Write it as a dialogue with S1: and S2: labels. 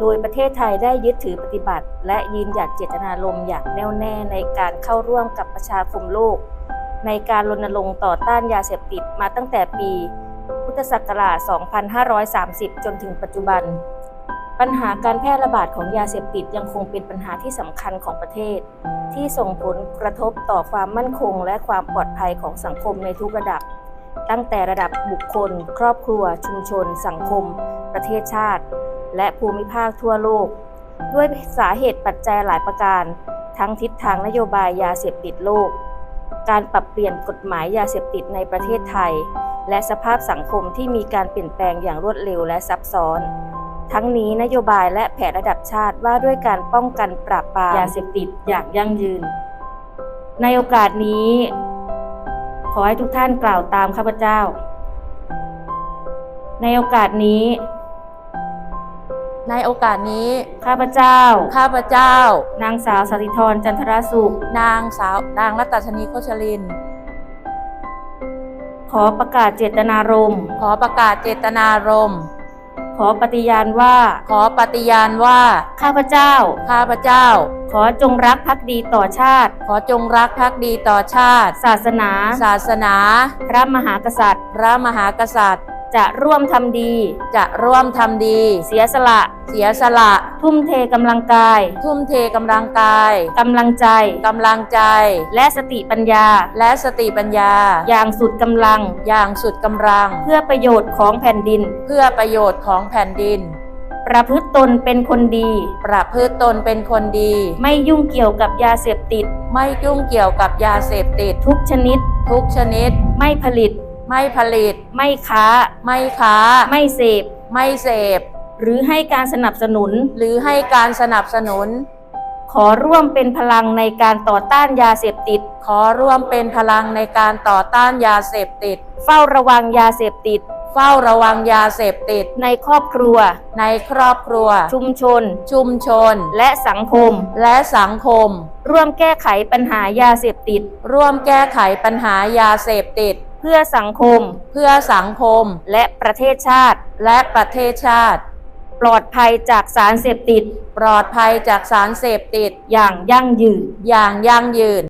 S1: โดยประเทศไทยได้ยึดถือปฏิบัติ และยืนหยัดเจตนารมณ์อย่างแน่วแน่ในการเข้าร่วมกับประชาคมโลก ในการรณรงค์ต่อต้านยาเสพติดมาตั้งแต่ปี พุทธศักราช 2530 จนถึงปัจจุบัน ปัญหาการแพร่ระบาดของยาเสพติดยังคงเป็นปัญหาที่สำคัญของประเทศ ที่ส่งผลกระทบต่อความมั่นคงและความปลอดภัยของสังคมในทุกระดับ ตั้งแต่ระดับบุคคล ครอบครัว ชุมชน สังคม ประเทศชาติ และภูมิภาคทั่วโลก ด้วยสาเหตุปัจจัยหลายประการ ทั้งทิศทางนโยบายยาเสพติดโลก การปรับเปลี่ยนกฎหมายยาเสพติดในประเทศไทย และสภาพสังคมที่มีการเปลี่ยนแปลงอย่างรวดเร็วและซับซ้อน ทั้งนี้นโยบายและแผนระดับชาติว่าด้วยการป้องกันปราบปรามยาเสพติดอย่างยั่งยืน ในโอกาสนี้ ขอให้ทุกท่านกล่าวตามข้าพเจ้า ในโอกาสนี้
S2: ในโอกาสนี้
S1: ข้าพเจ้า
S2: ข้าพเจ้า
S1: นางสาวสติธรจันทรสุข
S2: นางสาวนางรัตชนีโคชลิน
S1: ขอประกาศเจตนารมณ์
S2: ขอประกาศเจตนารมณ์
S1: ขอปฏิญาณว่า
S2: ขอปฏิญาณว่า
S1: ข้าพเจ้า
S2: ข้าพเจ้า
S1: ขอจงรักภักดีต่อชาติ
S2: ขอจงรักภักดีต่อชาติ
S1: ศาสนา
S2: ศาสนา
S1: พระมหากษัตริย์
S2: พระมหากษัตริย์
S1: จะร่วมทำดี
S2: จะร่วมทำดี
S1: เสียสละ
S2: เสียสละ
S1: ทุ่มเทกำลังกาย
S2: ทุ่มเทกำลังกาย
S1: กำลังใจ
S2: กำลังใจ
S1: และสติปัญญา
S2: และสติปัญญา
S1: อย่างสุดกำลัง
S2: อย่างสุดกำลัง
S1: เพื่อประโยชน์ของแผ่นดิน
S2: เพื่อประโยชน์ของแผ่นดิน
S1: ประพฤติตนเป็นคนดี
S2: ประพฤติตนเป็นคนดี
S1: ไม่ยุ่งเกี่ยวกับยาเสพติด
S2: ไม่ยุ่งเกี่ยวกับยาเสพติด
S1: ทุกชนิด
S2: ทุกชนิด
S1: ไม่ผลิต
S2: ไม่ผลิต
S1: ไม่ค้า
S2: ไม่ค้า
S1: ไม่เสพ
S2: ไม่เสพ
S1: หรือให้การสนับสนุน
S2: หรือให้การสนับสนุน
S1: ขอร่วมเป็นพลังในการต่อต้านยาเสพติด
S2: ขอร่วมเป็นพลังในการต่อต้านยาเสพติด
S1: เฝ้าระวังยาเสพติด
S2: เฝ้าระวังยาเสพติด
S1: ในครอบครัว
S2: ในครอบครัว
S1: ชุมชน
S2: ชุมชน
S1: และสังคม
S2: และสังคม
S1: ร่วมแก้ไขปัญหายาเสพติด
S2: ร่วมแก้ไขปัญหายาเสพติด
S1: เพื่อสังคม
S2: เพื่อสังคม
S1: และประเทศชาติ
S2: และประเทศชาติ
S1: ปลอดภัยจากสารเสพติด
S2: ปลอดภัยจากสารเสพติด
S1: อย่างยั่งยืน
S2: อย่างยั่งยืน